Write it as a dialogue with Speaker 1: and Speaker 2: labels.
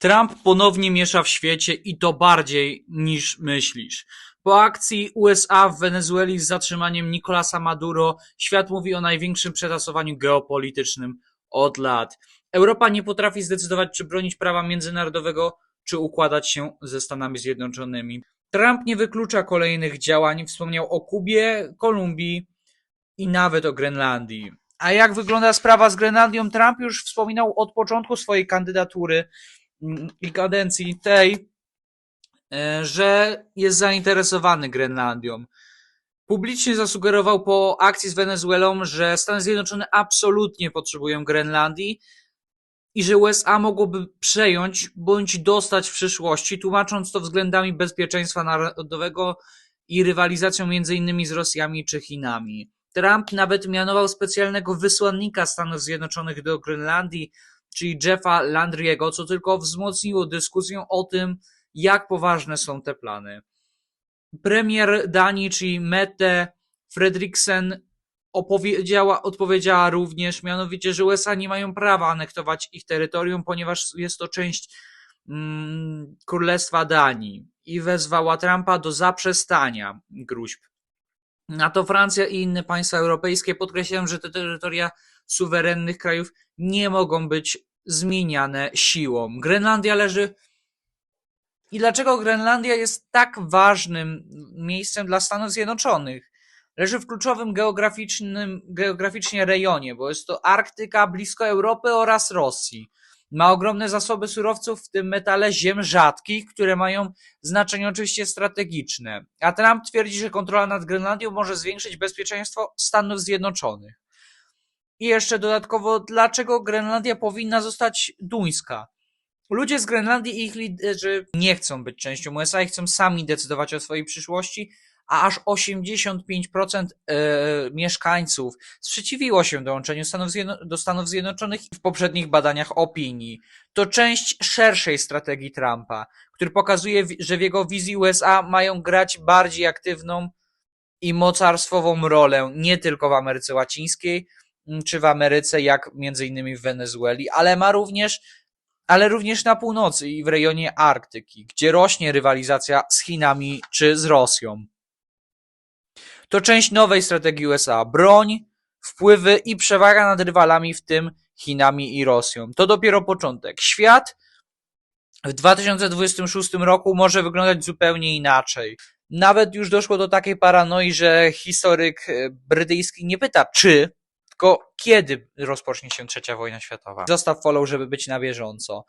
Speaker 1: Trump ponownie miesza w świecie i to bardziej niż myślisz. Po akcji USA w Wenezueli z zatrzymaniem Nicolasa Maduro, świat mówi o największym przetasowaniu geopolitycznym od lat. Europa nie potrafi zdecydować, czy bronić prawa międzynarodowego, czy układać się ze Stanami Zjednoczonymi. Trump nie wyklucza kolejnych działań, wspomniał o Kubie, Kolumbii i nawet o Grenlandii. A jak wygląda sprawa z Grenlandią? Trump już wspominał od początku swojej kandydatury i kadencji tej, e, że jest zainteresowany Grenlandią. Publicznie zasugerował po akcji z Wenezuelą, że Stany Zjednoczone absolutnie potrzebują Grenlandii i że USA mogłoby przejąć bądź dostać w przyszłości, tłumacząc to względami bezpieczeństwa narodowego i rywalizacją innymi z Rosjami czy Chinami. Trump nawet mianował specjalnego wysłannika Stanów Zjednoczonych do Grenlandii, czyli Jeffa Landry'ego, co tylko wzmocniło dyskusję o tym, jak poważne są te plany. Premier Danii, czyli Mette Fredriksen, opowiedziała, odpowiedziała również, mianowicie, że USA nie mają prawa anektować ich terytorium, ponieważ jest to część mm, Królestwa Danii i wezwała Trumpa do zaprzestania gruźb. Na to Francja i inne państwa europejskie podkreślają, że te terytoria suwerennych krajów nie mogą być zmieniane siłą. Grenlandia leży. I dlaczego Grenlandia jest tak ważnym miejscem dla Stanów Zjednoczonych? Leży w kluczowym geograficznym, geograficznie rejonie, bo jest to Arktyka blisko Europy oraz Rosji. Ma ogromne zasoby surowców, w tym metale ziem rzadkich, które mają znaczenie oczywiście strategiczne. A Trump twierdzi, że kontrola nad Grenlandią może zwiększyć bezpieczeństwo Stanów Zjednoczonych. I jeszcze dodatkowo, dlaczego Grenlandia powinna zostać duńska? Ludzie z Grenlandii i ich liderzy nie chcą być częścią USA i chcą sami decydować o swojej przyszłości, a aż 85% e, mieszkańców sprzeciwiło się dołączeniu Stanów do Stanów Zjednoczonych w poprzednich badaniach opinii. To część szerszej strategii Trumpa, który pokazuje, że w jego wizji USA mają grać bardziej aktywną i mocarstwową rolę nie tylko w Ameryce Łacińskiej czy w Ameryce, jak między innymi w Wenezueli, ale ma również ale również na północy i w rejonie Arktyki, gdzie rośnie rywalizacja z Chinami czy z Rosją. To część nowej strategii USA. Broń, wpływy i przewaga nad rywalami, w tym Chinami i Rosją. To dopiero początek. Świat w 2026 roku może wyglądać zupełnie inaczej. Nawet już doszło do takiej paranoi, że historyk e, brytyjski nie pyta czy, tylko kiedy rozpocznie się trzecia wojna światowa. Zostaw follow, żeby być na bieżąco.